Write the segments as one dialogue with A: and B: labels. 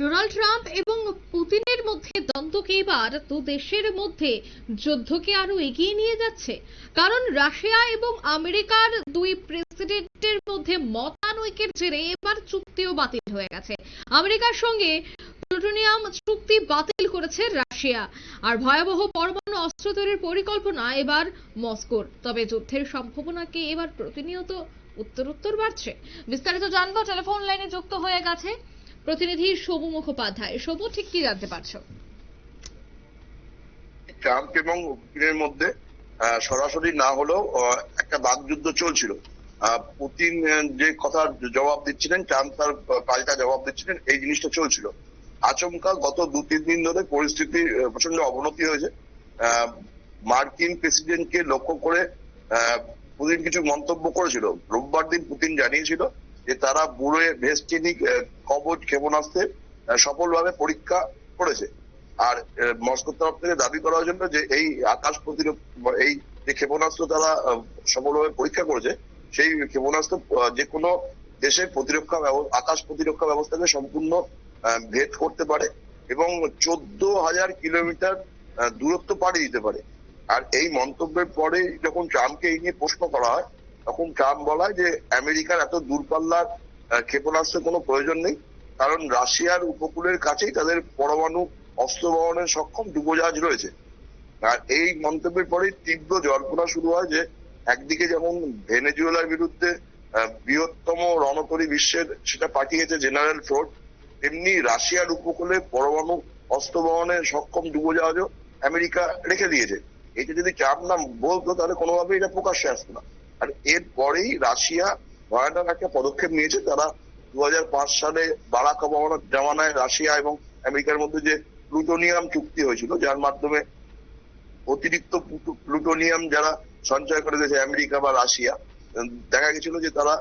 A: Donald Trump এবং পুতিনের মধ্যে দ্বন্দ্বকে এবার দু দেশের মধ্যে যুদ্ধকে আরও এগিয়ে নিয়ে যাচ্ছে। কারণ রাশিয়া এবং আমেরিকার দুই প্রেসিডেন্টের মধ্যে মতানৈক্যের জেরে এবার চুক্তিও বাতিল হয়ে গেছে। আমেরিকার সঙ্গে প্লুটোনিয়াম চুক্তি বাতিল করেছে রাশিয়া। আর ভয়াবহ পরমাণু অস্ত্র তৈরির পরিকল্পনা এবার মস্কোর। তবে যুদ্ধের সম্ভাবনাকে এবার প্রতিনিয়ত উত্তরোত্তর বাড়ছে। বিস্তারিত জানব, টেলিফোন লাইনে যুক্ত হয়ে গেছে প্রতিনিধি সবু মুখোপাধ্যায় সবু ঠিক কি জানতে পারছ?
B: ট্রাম্প এবং পুতিনের মধ্যে সরাসরি না হলেও একটা বাকযুদ্ধ চলছিল। পুতিন যে কথার জবাব দিচ্ছিলেন, ট্রাম্প তার পাল্টা জবাব দিচ্ছিলেন, এই জিনিসটা চলছিল। আচমকা গত দু, তিন দিন ধরে পরিস্থিতি প্রচণ্ড অবনতি হয়েছে। মার্কিন প্রেসিডেন্টকে লক্ষ্য করে পুতিন কিছু মন্তব্য করেছিল। রোববার দিন পুতিন জানিয়েছিল যে তারা বুড়ে ভেস্টিনিক কবচ ক্ষেপণাস্ত্রের সফলভাবে পরীক্ষা করেছে। আর মস্কোর তরফ থেকে দাবি করা হয়েছিল যে এই আকাশ প্রতিরোধ, এই যে ক্ষেপণাস্ত্র তারা সফলভাবে পরীক্ষা করেছে, সেই ক্ষেপণাস্ত্র যে কোনো দেশের প্রতিরক্ষা আকাশ প্রতিরক্ষা ব্যবস্থাকে সম্পূর্ণ ভেদ করতে পারে এবং চোদ্দ হাজার কিলোমিটার দূরত্ব পাড়ি দিতে পারে। আর এই মন্তব্যের পরে যখন ট্রাম্পকে এই নিয়ে প্রশ্ন করা হয় তখন ট্রাম্প বলায় যে আমেরিকার এত দূরপাল্লার ক্ষেপণাস্ত্রের কোনো প্রয়োজন নেই। কারণ রাশিয়ার উপকূলের কাছেই তাদের পরমাণু অস্ত্র বহনের সক্ষম ডুবোজাহাজ রয়েছে। আর এই মন্তব্যের পরে তীব্র জল্পনা শুরু হয় যে, একদিকে যেমন ভেনেজুয়েলার বিরুদ্ধে বৃহত্তম রণতরী বিশ্বের সেটা পাঠিয়েছে জেনারেল ফ্লোট তেমনি রাশিয়ার উপকূলে পরমাণু অস্ত্র বহনের সক্ষম ডুবোজাহাজও আমেরিকা রেখে দিয়েছে। এটা যদি ট্রাম্প না বলতো, তাহলে কোনোভাবেই এটা প্রকাশ্যে আসতো না। আর এরপরেই রাশিয়া ভয়ানক একটা পদক্ষেপ নিয়েছে। তারা দু হাজার পাঁচ সালে বারাক ওবামার জামানায় রাশিয়া এবং আমেরিকার মধ্যে যে প্লুটোনিয়াম চুক্তি হয়েছিল, যার মাধ্যমে অতিরিক্ত প্লুটোনিয়াম যারা সঞ্চয় করে দিয়েছে আমেরিকা বা রাশিয়া দেখা গেছিল যে তারা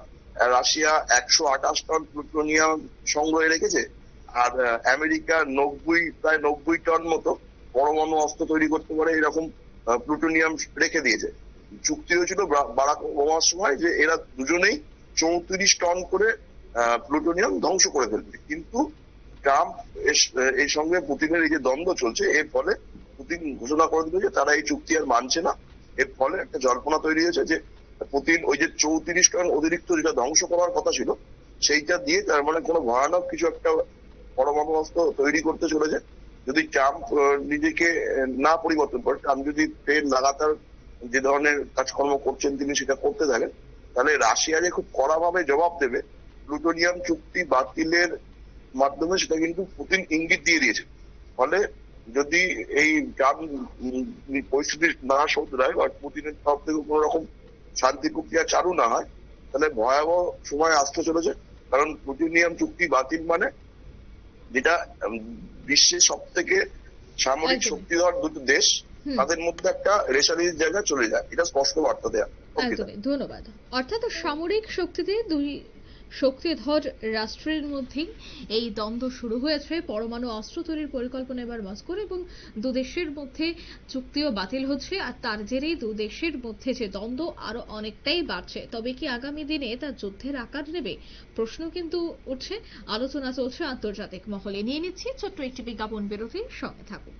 B: রাশিয়া একশো আঠাশ টন প্লুটোনিয়াম সংগ্রহে রেখেছে, আর আমেরিকা নব্বই, প্রায় নব্বই টন মতো পরমাণু অস্ত্র তৈরি করতে পারে, এরকম প্লুটোনিয়াম রেখে দিয়েছে। চুক্তি হয়েছিল বারাক ওবামার সময় যে এরা দুজনেই চৌত্রিশ টন করে প্লুটোনিয়াম ধ্বংস করে ফেলবে। কিন্তু ট্রাম্প এই সঙ্গে পুতিনের এই যে দ্বন্দ্ব চলছে, এর ফলে পুতিন ঘোষণা করে দিল যে তারা এই চুক্তি আর মানছে না। এর ফলে একটা জল্পনা তৈরি হয়েছে যে পুতিন ওই যে চৌত্রিশ টন অতিরিক্ত যেটা ধ্বংস করার কথা ছিল, সেইটা দিয়ে তার মানে কোনো ভয়ানক কিছু একটা পরমাণু অস্ত্র তৈরি করতে চলেছে। যদি ট্রাম্প নিজেকে না পরিবর্তন করে, ট্রাম্প যদি ফের লাগাতার যে ধরনের কাজকর্ম করছেন তিনি সেটা করতে থাকেন তাহলে রাশিয়া যে খুব কড়াভাবে জবাব দেবে প্লুটোনিয়াম চুক্তি বাতিলের মাধ্যমে সেটা কিন্তু পুতিন ইঙ্গিত দিয়ে দিয়েছে ফলে যদি এই পরিস্থিতি না শোধরায় বা পুতিনের তরফ থেকে কোনো রকম শান্তি প্রক্রিয়া চালু না হয় তাহলে ভয়াবহ সময় আসতে চলেছে কারণ প্লুটোনিয়াম চুক্তি বাতিল মানে যেটা বিশ্বের সব থেকে সামরিক। শক্তিধর দুটো দেশ। তাদের মধ্যে একটা রেশারির জায়গায় চলে যায়। এটা স্পষ্ট বার্তা দেয়া।
A: একদমই ধন্যবাদ। অর্থাৎ সামরিক শক্তিতে দুই শক্তিধর রাষ্ট্রের মধ্যেই এই দ্বন্দ্ব শুরু হয়েছে। পরমাণু অস্ত্র তৈরির পরিকল্পনা এবার মস্কোর এবং দু দেশের মধ্যে চুক্তিও বাতিল হচ্ছে। আর তার জেরেই দু দেশের মধ্যে যে দ্বন্দ্ব আরও অনেকটাই বাড়ছে। তবে কি আগামী দিনে তা যুদ্ধের আকার নেবে? প্রশ্ন কিন্তু উঠছে আলোচনা চলছে আন্তর্জাতিক মহলে। নিয়ে নিচ্ছি ছোট্ট একটি বিজ্ঞাপন বিরতির সঙ্গে থাকুন।